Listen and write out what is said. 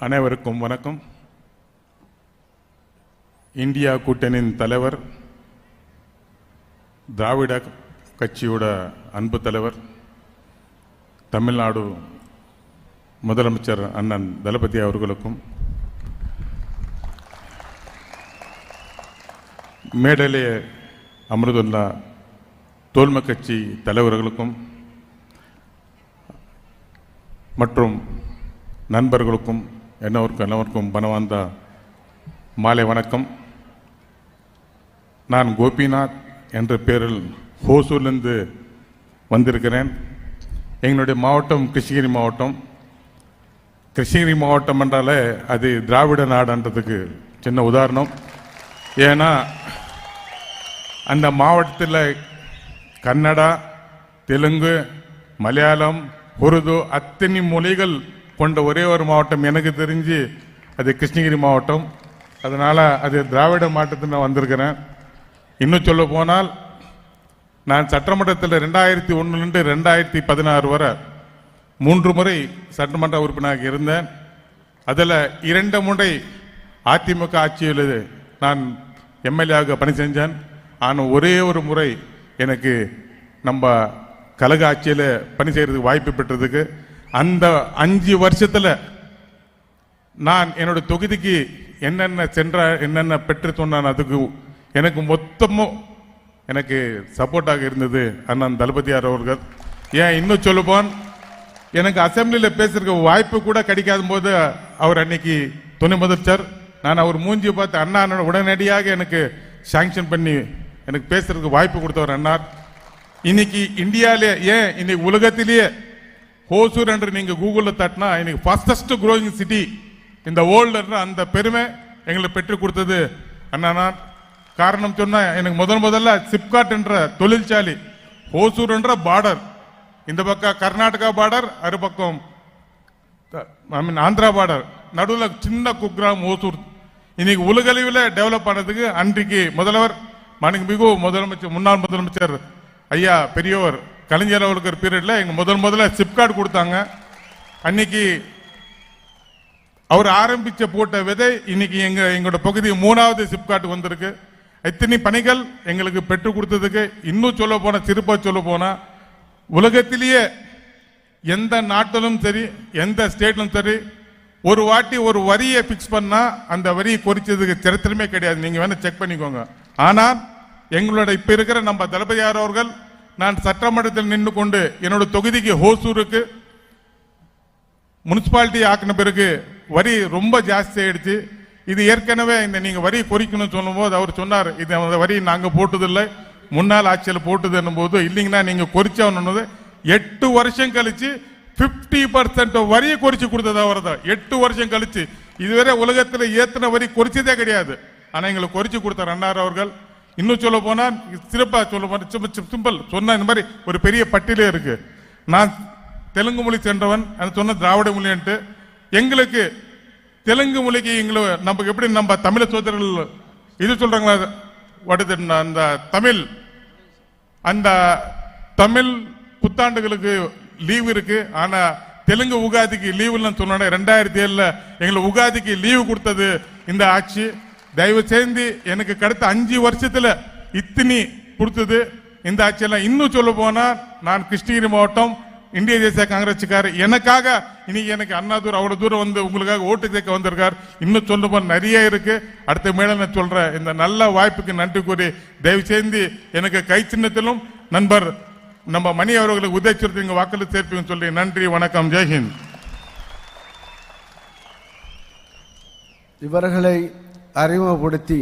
அனைவருக்கும் வணக்கம். இந்தியா கூட்டணியின் தலைவர் திராவிட கட்சியோட அன்பு தலைவர் தமிழ்நாடு முதலமைச்சர் அண்ணன் தளபதி அவர்களுக்கும் மேடலே அமிர்துல்லா தோல்ம கட்சி தலைவர்களுக்கும் மற்றும் நண்பர்களுக்கும் என்னவருக்கும் எல்லோருக்கும் பணவார்ந்த மாலை வணக்கம். நான் கோபிநாத் என்ற பேரில் ஹோசூர்லேருந்து வந்திருக்கிறேன். எங்களுடைய மாவட்டம் கிருஷ்ணகிரி மாவட்டம். கிருஷ்ணகிரி மாவட்டம் என்றாலே அது திராவிட நாடுன்றதுக்கு சின்ன உதாரணம். ஏன்னா அந்த மாவட்டத்தில் கன்னடா தெலுங்கு மலையாளம் உருது அத்தனை மொழிகள் கொண்ட ஒரே ஒரு மாவட்டம் எனக்கு தெரிஞ்சு அது கிருஷ்ணகிரி மாவட்டம். அதனால் அது திராவிட மாவட்டத்தில் நான் வந்திருக்கிறேன். இன்னும் சொல்ல போனால் நான் சட்டமன்றத்தில் ரெண்டாயிரத்தி ஒன்றுலேருந்து ரெண்டாயிரத்தி பதினாறு வரை மூன்று முறை சட்டமன்ற உறுப்பினராக இருந்தேன். அதில் இரண்டு முறை அதிமுக ஆட்சியில் நான் எம்எல்ஏவாக பணி செஞ்சேன். ஆனால் ஒரே ஒரு முறை எனக்கு நம்ம கழக ஆட்சியில் பணி செய்கிறதுக்கு வாய்ப்பு பெற்றதுக்கு அந்த அஞ்சு வருஷத்தில் நான் என்னோட தொகுதிக்கு என்னென்ன சென்ற என்னென்ன பெற்று சொன்னான் அதுக்கு எனக்கு மொத்தமும் எனக்கு சப்போர்ட்டாக இருந்தது அண்ணன் தளபதியார் அவர்கள். ஏன் இன்னும் சொல்லுவான் எனக்கு அசம்பிளியில் பேசுறதுக்கு வாய்ப்பு கூட கிடைக்காத போது அவர் அன்னைக்கு துணை முதலமைச்சர் நான் அவர் மூஞ்சியை பார்த்து அண்ணா உடனடியாக எனக்கு சாங்ஷன் பண்ணி எனக்கு பேசுறதுக்கு வாய்ப்பு கொடுத்தவர் அண்ணார் இன்னைக்கு இந்தியாவிலே ஏன் இன்னைக்கு உலகத்திலேயே ஹோசூர் என்று நீங்க கூகுள்ல தட்டினா இன்னைக்கு ஃபாஸ்டஸ்ட் குரோயிங் சிட்டி இந்த வேர்ல்டுன்ற அந்த பெருமை எங்களுக்கு பெற்றுக் கொடுத்தது. அண்ணா காரணம் சொன்னால் எனக்கு முதன் முதல்ல சிப்காட் என்ற தொழிற்சாலை ஹோசூர் என்ற பார்டர் இந்த பக்கம் கர்நாடகா பார்டர் அரு பக்கம் ஐ மீன் ஆந்திரா பார்டர் நடுவில் சின்ன குக்ராம் ஓசூர் இன்னைக்கு உலகளவில் டெவலப் ஆனதுக்கு அன்றைக்கு முதல்வர் மாண்புமிகு முதலமைச்சர் முன்னாள் முதலமைச்சர் ஐயா பெரியவர் கலைஞர் அவர்களுக்கு பீரியடில் எங்கள் முதல் முதல்ல சிப்கார்டு கொடுத்தாங்க. அன்னைக்கு அவர் ஆரம்பித்த போட்ட விதை இன்னைக்கு எங்கள் எங்களோட பகுதி மூணாவது சிப்கார்டு வந்திருக்கு. எத்தனை பணிகள் எங்களுக்கு பெற்றுக் கொடுத்ததுக்கு இன்னும் சொல்ல போனா சிறப்பா சொல்ல போனால் உலகத்திலேயே எந்த நாட்டிலும் சரி எந்த ஸ்டேட்லும் சரி ஒரு வாட்டி ஒரு வரியை ஃபிக்ஸ் பண்ணால் அந்த வரியை குறிச்சதுக்கு சரித்திரமே கிடையாது. நீங்கள் வேணால் செக் பண்ணிக்கோங்க. ஆனால் எங்களோட இப்போ இருக்கிற நம்ம தளபதியார் அவர்கள் நான் சட்டமன்றத்தில் நின்று கொண்டு என்னோட தொகுதிக்கு ஹோசூருக்கு முனிசிபாலிட்டி ஆக்கின பிறகு வரி ரொம்ப ஜாஸ்தி ஆயிடுச்சு. இது ஏற்கனவே இந்த நீங்க வரி குறிக்கணும்னு சொல்லும்போது அவர் சொன்னார் இது அந்த வரி நாங்கள் போட்டதில்லை முன்னாள் ஆட்சியில் போட்டது போது இல்லைங்கன்னா நீங்கள் குறைச்சவனது எட்டு வருஷம் கழிச்சு 50% பர்சன்ட் வரியை குறைச்சு கொடுத்தது அவர் தான் எட்டு வருஷம் கழிச்சு. இதுவரை உலகத்தில் ஏத்தின வரி குறைச்சதே கிடையாது. ஆனால் எங்களுக்கு குறைச்சு கொடுத்தார் அண்ணார் அவர்கள் இன்னும் சொல்ல போனால் சிறப்பாக சொல்ல போனால் சிம்பிள் சொன்ன இந்த மாதிரி ஒரு பெரிய பட்டியலே இருக்கு. நான் தெலுங்கு மொழி சென்றவன் அது சொன்ன திராவிட மொழின்ட்டு. எங்களுக்கு தெலுங்கு மொழிக்கு எங்களை நமக்கு எப்படி நம்ம தமிழ சோதரர்கள் இது சொல்றாங்களா வடுது அந்த தமிழ் அந்த தமிழ் புத்தாண்டுகளுக்கு லீவு இருக்கு. ஆனா தெலுங்கு உகாதிக்கு லீவு இல்லைன்னு ரெண்டாயிரத்தி ஏழுல எங்களுக்கு உகாதிக்கு லீவு கொடுத்தது இந்த ஆட்சி. தயவு சேர்ந்து எனக்கு கிடைத்த அஞ்சு வருஷத்துல இத்தினி கொடுத்தது. இந்த ஆட்சியெல்லாம் இன்னும் சொல்ல போனா நான் கிருஷ்ணகிரி மாவட்டம் இந்திய தேசிய காங்கிரஸ்காரர் எனக்காக இன்னைக்கு எனக்கு அண்ணா தூரம் அவ்வளவு தூரம் வந்து உங்களுக்காக ஓட்டு சேர்க்க வந்திருக்கார். இன்னும் சொல்ல போன நிறைய இருக்கு. அடுத்த மேடம் நான் சொல்றேன். இந்த நல்ல வாய்ப்புக்கு நன்றி கூறி தயவு சேர்ந்து எனக்கு கை சின்னத்திலும் நண்பர் நம்ம மணி அவர்களுக்கு உதவி இங்க வாக்களித்து சேர்ப்பீங்கன்னு சொல்லி நன்றி வணக்கம். ஜெய்ஹிந்த் இவர்களை அறிமுகப்படுத்தி